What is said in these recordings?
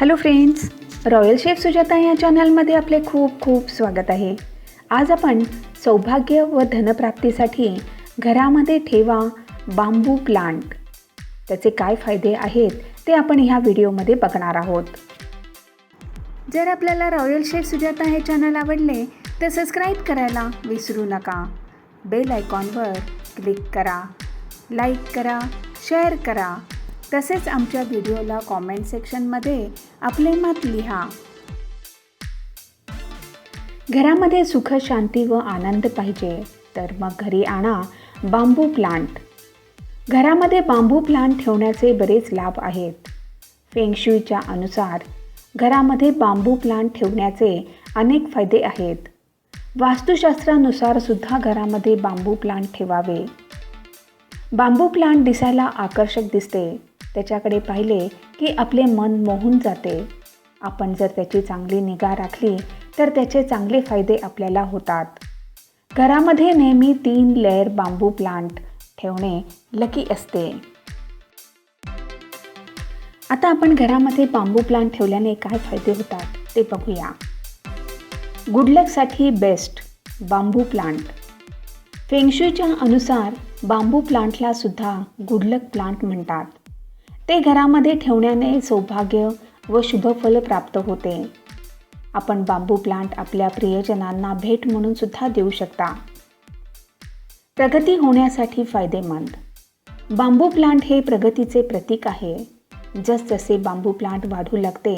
Hello friends royal chef Sujata या चॅनलमध्ये आपले खूप खूप स्वागत आहे. आज आपण सौभाग्य व धनप्राप्तीसाठी घरामध्ये ठेवा बांबू प्लांट त्याचे काय फायदे आहेत ते आपण ह्या व्हिडिओमध्ये बघणार आहोत. जर आपल्याला रॉयल शेफ सुजाता हे चॅनल आवडले तर सबस्क्राईब करायला विसरू नका. बेल आयकॉनवर क्लिक करा लाईक करा शेअर करा. तसेच आमच्या व्हिडिओला कॉमेंट सेक्शनमध्ये आपले मत लिहा. घरामध्ये सुख शांती व आनंद पाहिजे तर मग घरी आणा बांबू प्लांट. घरामध्ये बांबू प्लांट ठेवण्याचे बरेच लाभ आहेत. फेंगशुईच्या अनुसार घरामध्ये बांबू प्लांट ठेवण्याचे अनेक फायदे आहेत. वास्तुशास्त्रानुसार सुद्धा घरामध्ये बांबू प्लांट ठेवावे. बांबू प्लांट दिसायला आकर्षक दिसते त्याच्याकडे पाहिले की आपले मन मोहून जाते. आपण जर त्याची चांगली निगा राखली तर त्याचे चांगले फायदे आपल्याला होतात. घरामध्ये नेहमी तीन लेअर बांबू प्लांट ठेवणे लकी असते. आता आपण घरामध्ये बांबू प्लांट ठेवल्याने काय फायदे होतात ते बघूया. गुडलकसाठी बेस्ट बांबू प्लांट. फेंगशुईच्या अनुसार बांबू प्लांटला सुद्धा गुडलक प्लांट म्हणतात. ते घरामध्ये ठेवण्याने सौभाग्य व शुभफल प्राप्त होते. आपण बांबू प्लांट आपल्या प्रियजनांना भेट म्हणून सुद्धा देऊ शकता. प्रगती होण्यासाठी फायदेमंद. बांबू प्लांट हे प्रगतीचे प्रतीक आहे. जसजसे बांबू प्लांट वाढू लागते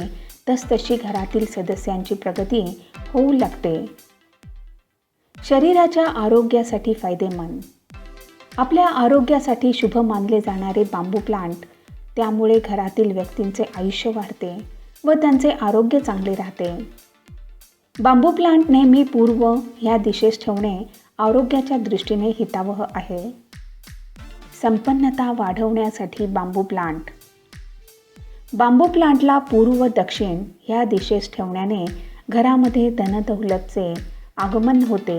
तसतशी घरातील सदस्यांची प्रगती होऊ लागते. शरीराच्या आरोग्यासाठी फायदेमंद. आपल्या आरोग्यासाठी शुभ मानले जाणारे बांबू प्लांट त्यामुळे घरातील व्यक्तींचे आयुष्य वाढते व त्यांचे आरोग्य चांगले राहते. बांबू प्लांट नेहमी पूर्व ह्या दिशेस ठेवणे आरोग्याच्या दृष्टीने हितावह आहे. संपन्नता वाढवण्यासाठी बांबू प्लांट बांबू प्लांटला पूर्व दक्षिण ह्या दिशेस ठेवण्याने घरामध्ये धनदौलतचे आगमन होते.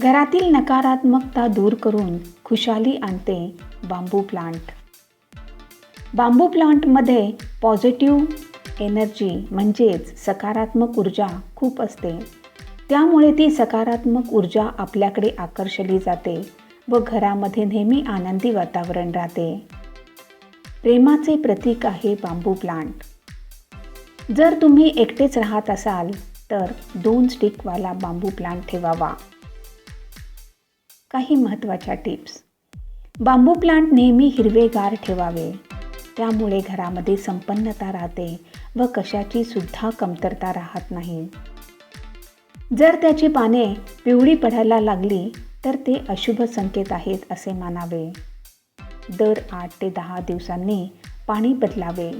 घरातील नकारात्मकता दूर करून खुशाली आणते बांबू प्लांट बांबू प्लांटमध्ये पॉझिटिव्ह एनर्जी म्हणजेच सकारात्मक ऊर्जा खूप असते. त्यामुळे ती सकारात्मक ऊर्जा आपल्याकडे आकर्षली जाते व घरामध्ये नेहमी आनंदी वातावरण राहते. प्रेमाचे प्रतीक आहे बांबू प्लांट जर तुम्ही एकटेच राहत असाल तर दोन स्टिकवाला बांबू प्लांट ठेवावा. काही महत्त्वाच्या टिप्स बांबू प्लांट नेहमी हिरवेगार ठेवावे. त्यामुळे घरामध्ये संपन्नता राहते व कशाची सुद्धा कमतरता राहत नाही. जर त्याची पाने पिवळी पडायला लागली तर ते अशुभ संकेत आहेत असे मानावे. दर आठ ते दहा दिवसांनी पाणी बदलावे.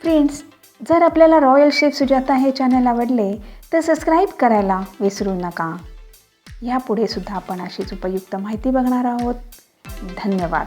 फ्रेंड्स जर आपल्याला रॉयल शेफ सुजाता हे चॅनल आवडले तर सबस्क्राईब करायला विसरू नका. यापुढे सुद्धा आपण अशीच उपयुक्त माहिती बघणार आहोत. धन्यवाद.